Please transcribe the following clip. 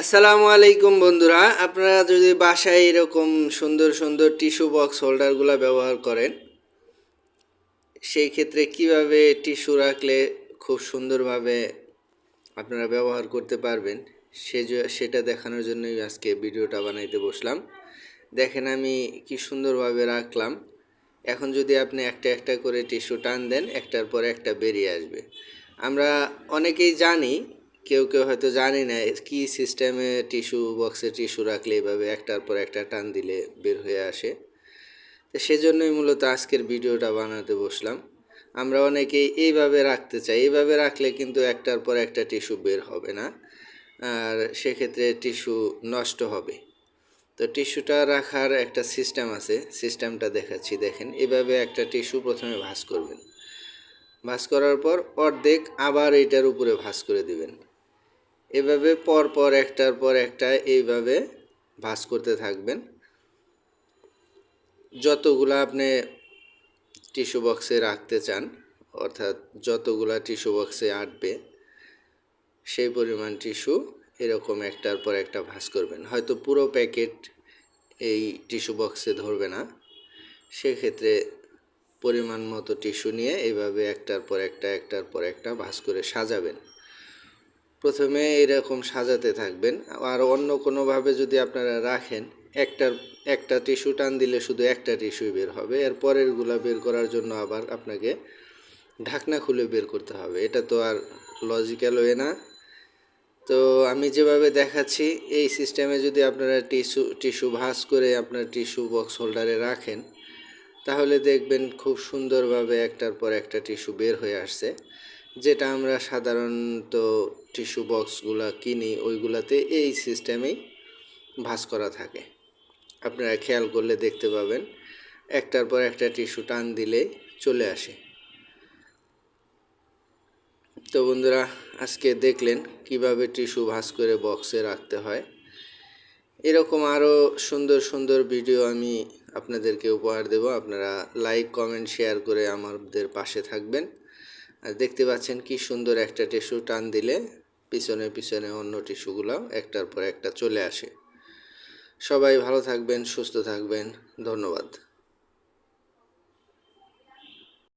আসসালামু আলাইকুম বন্ধুরা, আপনারা যদি বাসায় এরকম সুন্দর সুন্দর টিস্যু বক্স হোল্ডারগুলো ব্যবহার করেন, সেই ক্ষেত্রে কীভাবে টিস্যু রাখলে খুব সুন্দরভাবে আপনারা ব্যবহার করতে পারবেন, সে সেটা দেখানোর জন্যই আজকে ভিডিওটা বানাইতে বসলাম। দেখেন আমি কি সুন্দরভাবে রাখলাম। এখন যদি আপনি একটা একটা করে টিস্যু টান দেন, একটার পর একটা বেরিয়ে আসবে। আমরা অনেকেই জানি কেউ কেউ হয়তো জানি না কি সিস্টেমে টিস্যু বক্সে টিস্যু রাখলে এভাবে একটার পর একটা টান দিলে বের হয়ে আসে। তো সেজন্যই মূলত আজকের ভিডিওটা বানাতে বসলাম। আমরা অনেকেই এইভাবে রাখতে চাই, এইভাবে রাখলে কিন্তু একটার পর একটা টিস্যু বের হবে না। আর সেক্ষেত্রে টিস্যু নষ্ট হবে। তো টিস্যুটা রাখার একটা সিস্টেম আছে সিস্টেমটা দেখাচ্ছি, দেখেন। এভাবে একটা টিস্যু প্রথমে ভাঁজ করবেন। ভাঁজ করার পর অর্ধেক আবার এইটার উপরে ভাঁজ করে দিবেন। এভাবে পর পর একটার পর একটা এইভাবে ভাঁজ করতে থাকবেন। যতগুলা আপনি টিস্যু বক্সে রাখতে চান, অর্থাৎ যতগুলা টিস্যু বক্সে আটবে, সেই পরিমাণ টিস্যু এরকম একটার পর একটা ভাঁজ করবেন। হয়তো পুরো প্যাকেট এই টিস্যু বক্সে ধরবে না। সেক্ষেত্রে পরিমাণ মতো টিস্যু নিয়ে এইভাবে একটার পর একটা, একটার পর একটা ভাঁজ করে সাজাবেন। প্রথমে এরকম সাজাতে থাকবেন। আর অন্য কোনোভাবে যদি আপনারা রাখেন, একটার, একটা টিস্যু টান দিলে শুধু একটা টিস্যুই বের হবে। এর পরেরগুলো বের করার জন্য আবার আপনাকে ঢাকনা খুলে বের করতে হবে। এটা তো আর লজিক্যাল ওয়ে না। তো আমি যেভাবে দেখাচ্ছি, এই সিস্টেমে যদি আপনারা টিস্যু টিস্যু ভাঁজ করে আপনার টিস্যু বক্স হোল্ডারে রাখেন, তাহলে দেখবেন খুব সুন্দরভাবে একটার পর একটা টিস্যু বের হয়ে আসছে। যেটা আমরা সাধারণত টিস্যু বক্সগুলো কিনি, ওইগুলাতে এই সিস্টেমেই ভাঁজ করা থাকে। আপনারা খেয়াল করলে দেখতে পাবেন, একটার পর একটা টিস্যু টান দিলে চলে আসে। তো বন্ধুরা, আজকে দেখলেন কীভাবে টিস্যু ভাঁজ করে বক্সে রাখতে হয়। এরকম আরও সুন্দর সুন্দর ভিডিও আমি আপনাদেরকে উপহার দেব। আপনারা লাইক কমেন্ট শেয়ার করে আমাদের পাশে থাকবেন। দেখতে পাচ্ছেন কি সুন্দর একটা টিস্যু টান দিলে পিছনে পিছনে অন্য টিস্যুগুলো একটার পর একটা চলে আসে। সবাই ভালো থাকবেন, সুস্থ থাকবেন। ধন্যবাদ।